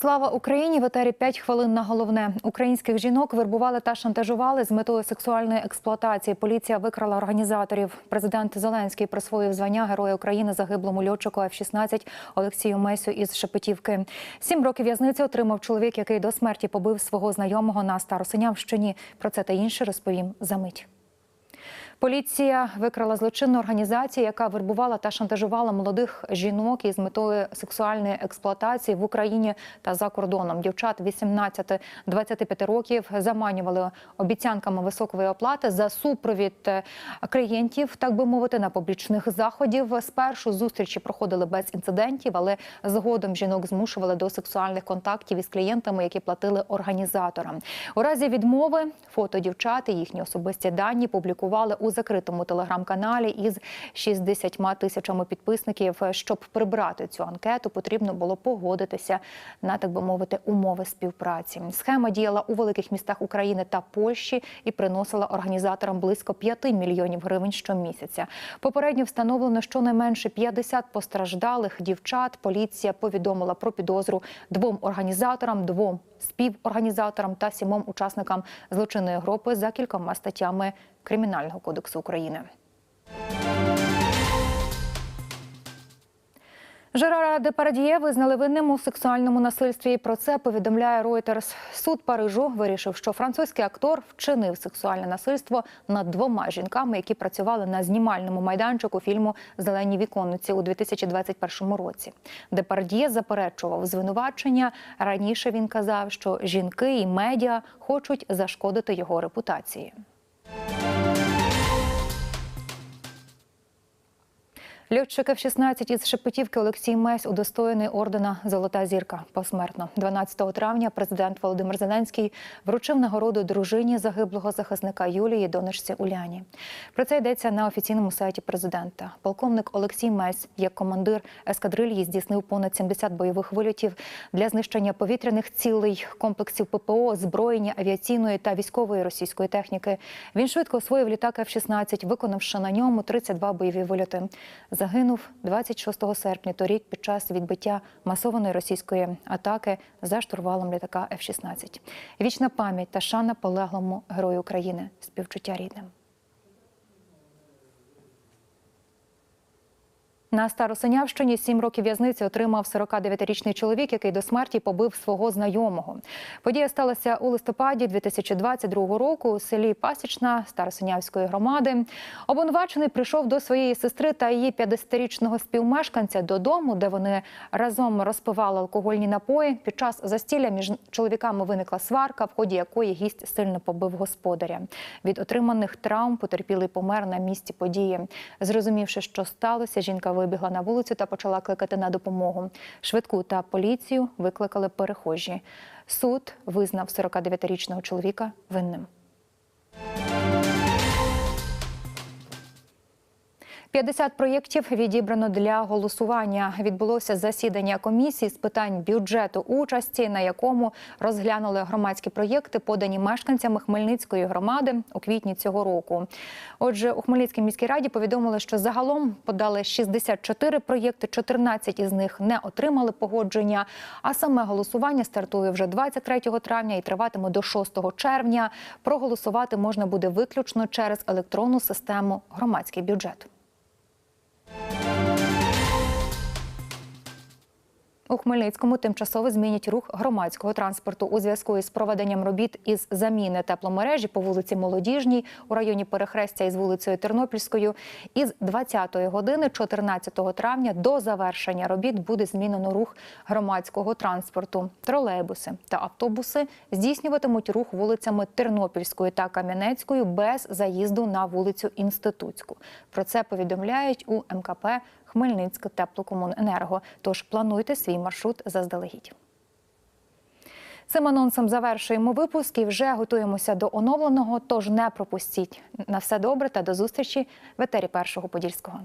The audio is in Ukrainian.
Слава Україні! В етері 5 хвилин на головне. Українських жінок вербували та шантажували з метою сексуальної експлуатації. Поліція викрала організаторів. Президент Зеленський присвоїв звання Героя України загиблому льотчику F-16 Олексію Месю із Шепетівки. Сім років в'язниці отримав чоловік, який до смерті побив свого знайомого на Старосинявщині. Про це та інше розповім за мить. Поліція викрала злочинну організацію, яка вербувала та шантажувала молодих жінок із метою сексуальної експлуатації в Україні та за кордоном. Дівчат 18-25 років заманювали обіцянками високої оплати за супровід е, клієнтів, так би мовити, на публічних заходів. Спершу зустрічі проходили без інцидентів, але згодом жінок змушували до сексуальних контактів із клієнтами, які платили організаторам. У разі відмови фото дівчат і їхні особисті дані публікували у закритому телеграм-каналі із 60 тисячами підписників. Щоб прибрати цю анкету, потрібно було погодитися на так би мовити умови співпраці. Схема діяла у великих містах України та Польщі і приносила організаторам близько 5 мільйонів гривень щомісяця. Попередньо встановлено щонайменше 50 постраждалих дівчат. Поліція повідомила про підозру двом організаторам, двом співорганізаторам та сімом учасникам злочинної групи за кількома статтями Кримінального кодексу України. Жерара Депардіє визнали винним у сексуальному насильстві. Про це повідомляє Reuters. Суд Парижу вирішив, що французький актор вчинив сексуальне насильство над двома жінками, які працювали на знімальному майданчику фільму Зелені віконниці у 2021 році. Депардіє заперечував звинувачення. Раніше він казав, що жінки і медіа хочуть зашкодити його репутації. Льотчик F-16 із Шепетівки Олексій Месь удостоєний ордена Золота зірка посмертно. 12 травня президент Володимир Зеленський вручив нагороду дружині загиблого захисника Юлії донечці Уляні. Про це йдеться на офіційному сайті президента. Полковник Олексій Месь, як командир ескадрильї, здійснив понад 70 бойових вильотів для знищення повітряних цілей, комплексів ППО, озброєння авіаційної та військової російської техніки. Він швидко освоїв літак F-16, виконавши на ньому 32 бойові вильоти загинув 26 серпня торік під час відбиття масованої російської атаки за штурвалом літака F-16. Вічна пам'ять та шана полеглому герою України. Співчуття рідним. На Старосинявщині сім років в'язниці отримав 49-річний чоловік, який до смерті побив свого знайомого. Подія сталася у листопаді 2022 року у селі Пасічна Старосинявської громади. Обвинувачений прийшов до своєї сестри та її 50-річного співмешканця додому, де вони разом розпивали алкогольні напої. Під час застілля між чоловіками виникла сварка, в ході якої гість сильно побив господаря. Від отриманих травм потерпілий помер на місці події. Зрозумівши, що сталося, жінка вибігла на вулицю та почала кликати на допомогу. Швидку та поліцію викликали перехожі. Суд визнав 49-річного чоловіка винним. 50 проєктів відібрано для голосування. Відбулося засідання комісії з питань бюджету участі, на якому розглянули громадські проєкти, подані мешканцями Хмельницької громади у квітні цього року. Отже, у Хмельницькій міській раді повідомили, що загалом подали 64 проєкти, 14 із них не отримали погодження. А саме голосування стартує вже 23 травня і триватиме до 6 червня. Проголосувати можна буде виключно через електронну систему громадський бюджет. У Хмельницькому тимчасово змінять рух громадського транспорту у зв'язку із проведенням робіт із заміни тепломережі по вулиці Молодіжній у районі перехрестя із вулицею Тернопільською. Із 20-ї години, 14 травня, до завершення робіт буде змінено рух громадського транспорту. Тролейбуси та автобуси здійснюватимуть рух вулицями Тернопільською та Кам'янецькою без заїзду на вулицю Інститутську. Про це повідомляють у МКП Хмельницьке теплокомуненерго. Тож плануйте свій маршрут заздалегідь. Цим анонсом завершуємо випуск і вже готуємося до оновленого. Тож не пропустіть на все добре та до зустрічі в етері першого подільського.